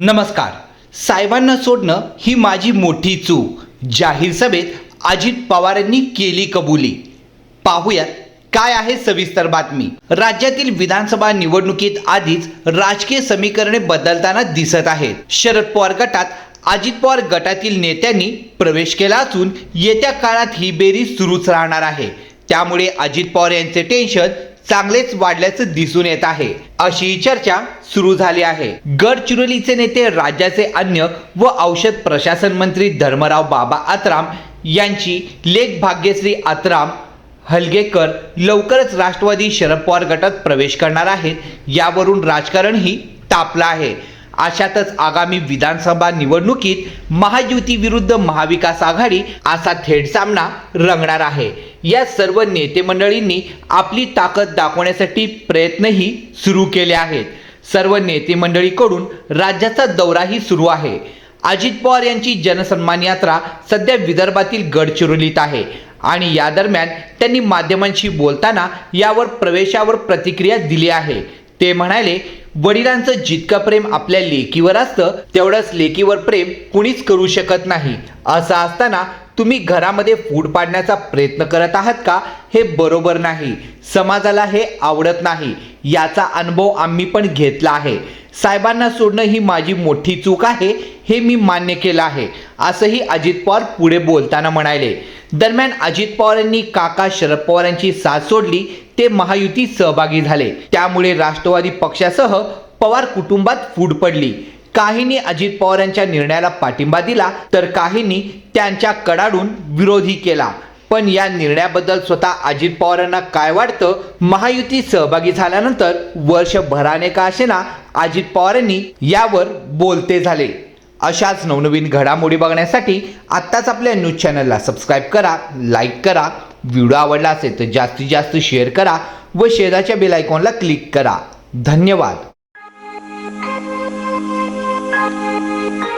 नमस्कार. साहेबांना सोडणं ही माझी मोठी चूक. जाहीर सभेत अजित पवारांनी केली कबुली. पाहूयात काय आहे सविस्तर बातमी. राज्यातील विधानसभा निवडणुकीत आधीच राजकीय समीकरणे बदलताना दिसत आहेत. शरद पवार गटात अजित पवार गटातील नेत्यांनी प्रवेश केला असून येत्या काळात ही बेरीज सुरूच राहणार आहे. त्यामुळे अजित पवार यांचे टेन्शन चांगलेच वाढल्याचं दिसून येत आहे. अशी चर्चा सुरू झाली आहे. गडचिरोलीचे नेते राज्याचे अन्न व औषध प्रशासन मंत्री धर्मराव बाबा आत्राम यांची लेख भाग्यश्री आत्राम हलगेकर लवकरच राष्ट्रवादी शरद पवार गटात प्रवेश करणार आहेत. यावरून राजकारणही तापलं आहे. अशातच आगामी विधानसभा निवडणुकीत महायुती विरुद्ध महाविकास आघाडी असा थेट सामना रंगणार आहे. या सर्व नेते मंडळींनी आपली ताकद दाखवण्यासाठी प्रयत्नही सुरू केले आहेत. सर्व नेते मंडळीकडून राज्याचा दौराही सुरू आहे. अजित पवार यांची जनसन्मान यात्रा सध्या विदर्भातील गडचिरोलीत आहे आणि या दरम्यान त्यांनी माध्यमांशी बोलताना यावर प्रवेशावर प्रतिक्रिया दिली आहे. ते म्हणाले वडिलांचं जितकं प्रेम आपल्या लेकीवर असतं तेवढंच लेकीवर प्रेम कुणीच करू शकत नाही. असं असताना तुम्ही घरामध्ये फूड पाडण्याचा प्रयत्न करत आहात का? हे बरोबर नाही. समाजाला हे आवडत नाही. याचा अनुभव आम्ही पण घेतला आहे. साहेबांना सोडणं ही माझी मोठी चूक आहे हे मी मान्य केलं आहे. असंही अजित पवार पुढे बोलताना म्हणाले. दरम्यान अजित पवारांनी काका शरद पवार यांची साथ सोडली ते महायुती सहभागी झाले. त्यामुळे राष्ट्रवादी पक्षासह पवार कुटुंबात फूट पडली. काहींनी अजित पवार यांच्या निर्णयाला पाठिंबा दिला तर काहींनी त्यांच्या कडाडून विरोधी केला. पण या निर्णयाबद्दल स्वतः अजित पवारांना काय वाटतं? महायुती सहभागी झाल्यानंतर वर्षभराने का असेना अजित पवारांनी यावर बोलते झाले. अशाच नवनवीन घडामोडी बघण्यासाठी आत्ताच आपल्या न्यूज चॅनलला सबस्क्राईब करा लाईक करा. व्हिडिओ आवडला असेल तर जास्तीत जास्त शेअर करा व शेजारच्या बेल आयकॉनला क्लिक करा. धन्यवाद. Thank you.